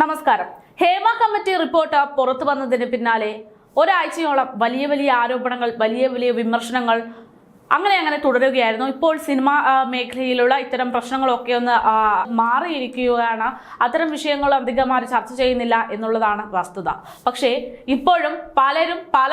നമസ്കാരം. Hema committee report പുറത്തു വന്നതിന് പിന്നാലെ ഒരാഴ്ചയോളം വലിയ വലിയ ആരോപണങ്ങൾ വലിയ വലിയ വിമർശനങ്ങൾ അങ്ങനെ അങ്ങനെ തുടരുകയായിരുന്നു. ഇപ്പോൾ സിനിമ മേഖലയിലുള്ള ഇത്തരം പ്രശ്നങ്ങളൊക്കെ ഒന്ന് മാറിയിരിക്കുകയാണ്. അത്തരം വിഷയങ്ങൾ അധികമായി ചർച്ച ചെയ്യുന്നില്ല എന്നുള്ളതാണ് വസ്തുത. പക്ഷേ ഇപ്പോഴും പലരും പല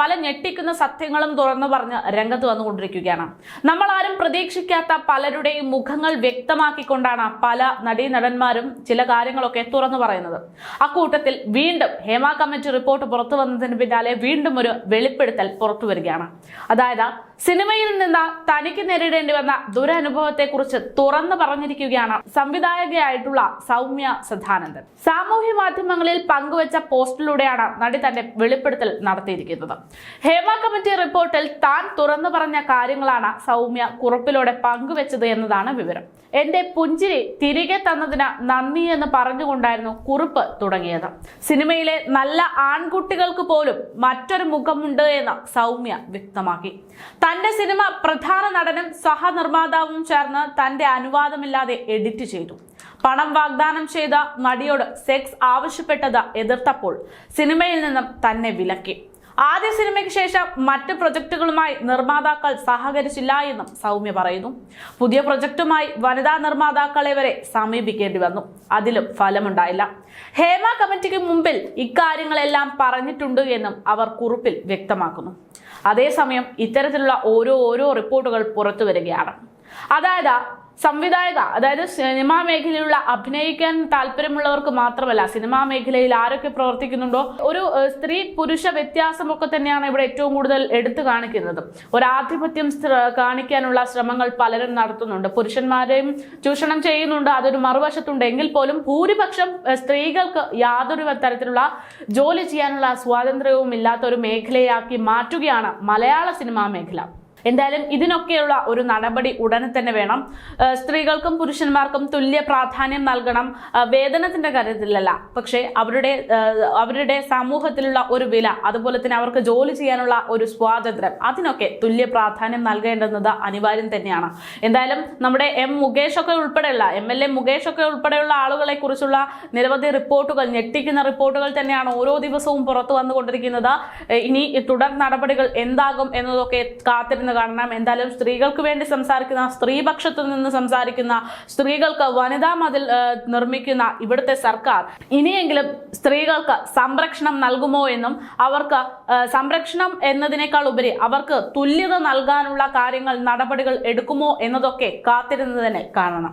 പല ഞെട്ടിക്കുന്ന സത്യങ്ങളും തുറന്നു പറഞ്ഞ് രംഗത്ത് വന്നുകൊണ്ടിരിക്കുകയാണ്. നമ്മൾ ആരും പ്രതീക്ഷിക്കാത്ത പലരുടെയും മുഖങ്ങൾ വ്യക്തമാക്കിക്കൊണ്ടാണ് പല നടീനടന്മാരും ചില കാര്യങ്ങളൊക്കെ തുറന്നു പറയുന്നത്. അക്കൂട്ടത്തിൽ വീണ്ടും ഹേമ കമ്മിറ്റി റിപ്പോർട്ട് പുറത്തു വന്നതിന് പിന്നാലെ വീണ്ടും ഒരു വെളിപ്പെടുത്തൽ പുറത്തു വരികയാണ്. അതായത് സിനിമയിൽ നിന്ന് തനിക്ക് നേരിടേണ്ടി വന്ന ദുരനുഭവത്തെക്കുറിച്ച് തുറന്നു പറഞ്ഞിരിക്കുകയാണ് സംവിധായകയായിട്ടുള്ള സൗമ്യ സദാനന്ദൻ. സാമൂഹ്യ മാധ്യമങ്ങളിൽ പങ്കുവച്ച പോസ്റ്റിലൂടെയാണ് നടി തന്റെ വെളിപ്പെടുത്തൽ നടത്തിയിരിക്കുന്നത്. ഹേമ കമ്മിറ്റി റിപ്പോർട്ടിൽ താൻ തുറന്നു പറഞ്ഞ കാര്യങ്ങളാണ് സൗമ്യ കുറിപ്പിലൂടെ പങ്കുവച്ചത് എന്നതാണ് വിവരം. എന്റെ പുഞ്ചിരി തിരികെ തന്നതിന് നന്ദി എന്ന് പറഞ്ഞുകൊണ്ടായിരുന്നു കുറിപ്പ് തുടങ്ങിയത്. സിനിമയിലെ നല്ല ആൺകുട്ടികൾക്ക് പോലും മറ്റൊരു മുഖമുണ്ട് എന്ന് സൗമ്യ വ്യക്തമാക്കി. തന്റെ സിനിമ പ്രധാന നടനും സഹനിർമ്മാതാവും ചേർന്ന് തന്റെ അനുവാദമില്ലാതെ എഡിറ്റ് ചെയ്തു. പണം വാഗ്ദാനം ചെയ്ത നടിയോട് സെക്സ് ആവശ്യപ്പെട്ടത് എതിർത്തപ്പോൾ സിനിമയിൽ നിന്നും തന്നെ വിലക്കി. ആദ്യ സിനിമയ്ക്ക് ശേഷം മറ്റ് പ്രൊജക്ടുകളുമായി നിർമ്മാതാക്കൾ സഹകരിച്ചില്ല എന്നും സൗമ്യ പറയുന്നു. പുതിയ പ്രൊജക്ടുമായി വനിതാ നിർമ്മാതാക്കളെ വരെ സമീപിക്കേണ്ടി വന്നു. അതിലും ഫലമുണ്ടായില്ല. ഹേമ കമ്മിറ്റിക്ക് മുമ്പിൽ ഇക്കാര്യങ്ങളെല്ലാം പറഞ്ഞിട്ടുണ്ട് എന്നും അവർ കുറിപ്പിൽ വ്യക്തമാക്കുന്നു. അതേസമയം ഇത്തരത്തിലുള്ള ഓരോ ഓരോ റിപ്പോർട്ടുകൾ പുറത്തു വരികയാണ്. അതായത് സംവിധായക അതായത് സിനിമാ മേഖലയിലുള്ള അഭിനയിക്കാൻ താല്പര്യമുള്ളവർക്ക് മാത്രമല്ല സിനിമാ മേഖലയിൽ ആരൊക്കെ പ്രവർത്തിക്കുന്നുണ്ടോ ഒരു സ്ത്രീ പുരുഷ വ്യത്യാസമൊക്കെ തന്നെയാണ് ഇവിടെ ഏറ്റവും കൂടുതൽ എടുത്തു കാണിക്കുന്നത്. ഒരാധിപത്യം കാണിക്കാനുള്ള ശ്രമങ്ങൾ പലരും നടത്തുന്നുണ്ട്. പുരുഷന്മാരെയും ചൂഷണം ചെയ്യുന്നുണ്ട് അതൊരു മറുവശത്തുണ്ട്. എങ്കിൽ പോലും ഭൂരിപക്ഷം സ്ത്രീകൾക്ക് യാതൊരു തരത്തിലുള്ള ജോലി ചെയ്യാനുള്ള സ്വാതന്ത്ര്യവും ഇല്ലാത്ത ഒരു മേഖലയാക്കി മാറ്റുകയാണ് മലയാള സിനിമാ മേഖല. എന്തായാലും ഇതിനൊക്കെയുള്ള ഒരു നടപടി ഉടനെ തന്നെ വേണം. സ്ത്രീകൾക്കും പുരുഷന്മാർക്കും തുല്യ പ്രാധാന്യം നൽകണം. വേതനത്തിന്റെ കാര്യത്തിലല്ല പക്ഷേ അവരുടെ അവരുടെ സമൂഹത്തിലുള്ള ഒരു വില അതുപോലെ തന്നെ അവർക്ക് ജോലി ചെയ്യാനുള്ള ഒരു സ്വാതന്ത്ര്യം അതിനൊക്കെ തുല്യ പ്രാധാന്യം നൽകേണ്ടുന്നത് അനിവാര്യം തന്നെയാണ്. എന്തായാലും നമ്മുടെ എം മുകേഷ് ഒക്കെ ഉൾപ്പെടെയുള്ള എം എൽ എ മുകേഷ് ഒക്കെ ഉൾപ്പെടെയുള്ള ആളുകളെ കുറിച്ചുള്ള നിരവധി റിപ്പോർട്ടുകൾ ഞെട്ടിക്കുന്ന റിപ്പോർട്ടുകൾ തന്നെയാണ് ഓരോ ദിവസവും പുറത്തു വന്നുകൊണ്ടിരിക്കുന്നത്. ഇനി തുടർ നടപടികൾ എന്താകും എന്നതൊക്കെ കാത്തിരുന്ന് കാണണം. എന്തായാലും സ്ത്രീകൾക്ക് വേണ്ടി സംസാരിക്കുന്ന സ്ത്രീപക്ഷത്തു നിന്ന് സംസാരിക്കുന്ന സ്ത്രീകൾക്ക് വനിതാ മതിൽ നിർമ്മിക്കുന്ന ഇവിടുത്തെ സർക്കാർ ഇനിയെങ്കിലും സ്ത്രീകൾക്ക് സംരക്ഷണം നൽകുമോ എന്നും അവർക്ക് സംരക്ഷണം എന്നതിനേക്കാൾ ഉപരി അവർക്ക് തുല്യത നൽകാനുള്ള കാര്യങ്ങൾ നടപടികൾ എടുക്കുമോ എന്നതൊക്കെ കാത്തിരുന്ന് തന്നെ കാണണം.